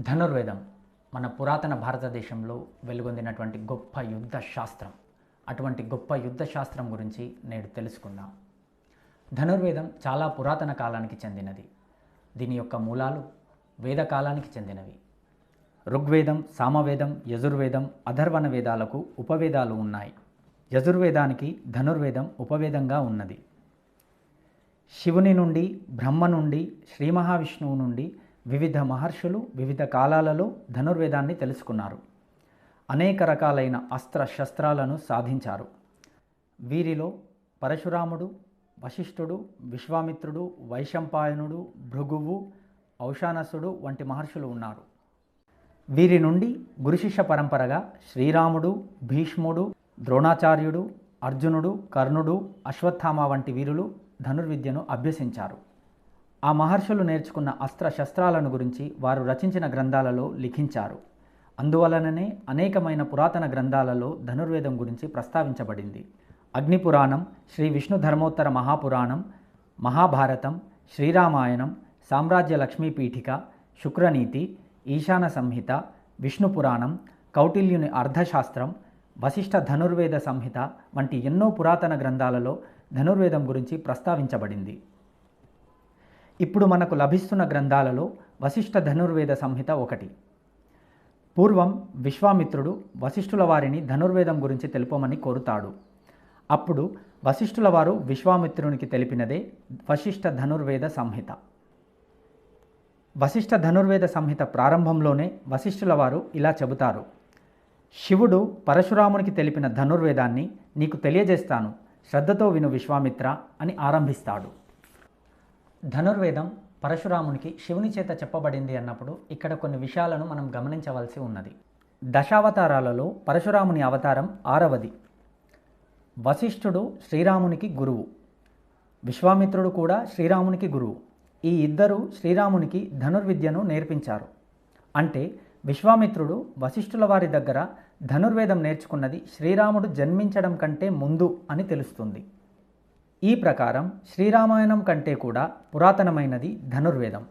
ధనుర్వేదం మన పురాతన భారతదేశంలో వెలుగొందినటువంటి గొప్ప యుద్ధ శాస్త్రం. అటువంటి గొప్ప యుద్ధ శాస్త్రం గురించి నేడు తెలుసుకుందాం. ధనుర్వేదం చాలా పురాతన కాలానికి చెందినది. దీని యొక్క మూలాలు వేద కాలానికి చెందినవి. ఋగ్వేదం సామవేదం యజుర్వేదం అధర్వణ వేదాలకు ఉపవేదాలు ఉన్నాయి. యజుర్వేదానికి ధనుర్వేదం ఉపవేదంగా ఉన్నది. శివుని నుండి బ్రహ్మ నుండి శ్రీ మహావిష్ణువు నుండి వివిధ మహర్షులు వివిధ కాలాలలో ధనుర్వేదాన్ని తెలుసుకున్నారు. అనేక రకాలైన అస్త్ర శస్త్రాలను సాధించారు. వీరిలో పరశురాముడు వశిష్ఠుడు విశ్వామిత్రుడు వైశంపాయనుడు భృగువు ఔషానసుడు వంటి మహర్షులు ఉన్నారు. వీరి నుండి గురుశిష్య పరంపరగా శ్రీరాముడు భీష్ముడు ద్రోణాచార్యుడు అర్జునుడు కర్ణుడు అశ్వత్థామ వంటి వీరులు ధనుర్విద్యను అభ్యసించారు. ఆ మహర్షులు నేర్చుకున్న అస్త్ర శస్త్రాలను గురించి వారు రచించిన గ్రంథాలలో లిఖించారు. అందువలననే అనేకమైన పురాతన గ్రంథాలలో ధనుర్వేదం గురించి ప్రస్తావించబడింది. అగ్నిపురాణం శ్రీ విష్ణు ధర్మోత్తర మహాపురాణం మహాభారతం శ్రీరామాయణం సామ్రాజ్య లక్ష్మీ పీఠిక శుక్రనీతి ఈశాన సంహిత విష్ణు పురాణం కౌటిల్యుని అర్థశాస్త్రం వశిష్ఠ ధనుర్వేద సంహిత వంటి ఎన్నో పురాతన గ్రంథాలలో ధనుర్వేదం గురించి ప్రస్తావించబడింది. ఇప్పుడు మనకు లభిస్తున్న గ్రంథాలలో వశిష్ఠ ధనుర్వేద సంహిత ఒకటి. పూర్వం విశ్వామిత్రుడు వశిష్ఠుల వారిని ధనుర్వేదం గురించి తెలుపమని కోరుతాడు. అప్పుడు వశిష్ఠుల వారు విశ్వామిత్రునికి తెలిపినదే వశిష్ఠ ధనుర్వేద సంహిత. వశిష్ఠ ధనుర్వేద సంహిత ప్రారంభంలోనే వశిష్ఠుల వారు ఇలా చెబుతారు. శివుడు పరశురామునికి తెలిపిన ధనుర్వేదాన్ని నీకు తెలియజేస్తాను. శ్రద్ధతో విను విశ్వామిత్ర అని ఆరంభిస్తాడు. ధనుర్వేదం పరశురామునికి శివుని చేత చెప్పబడింది అన్నప్పుడు ఇక్కడ కొన్ని విషయాలను మనం గమనించవలసి ఉన్నది. దశావతారాలలో పరశురాముని అవతారం ఆరవది. వశిష్ఠుడు శ్రీరామునికి గురువు. విశ్వామిత్రుడు కూడా శ్రీరామునికి గురువు. ఈ ఇద్దరు శ్రీరామునికి ధనుర్విద్యను నేర్పించారు. అంటే విశ్వామిత్రుడు వశిష్ఠుల వారి దగ్గర ధనుర్వేదం నేర్చుకున్నది శ్రీరాముడు జన్మించడం కంటే ముందు అని తెలుస్తుంది. ఈ ప్రకారం శ్రీరామాయణం కంటే కూడా పురాతనమైనది ధనుర్వేదం.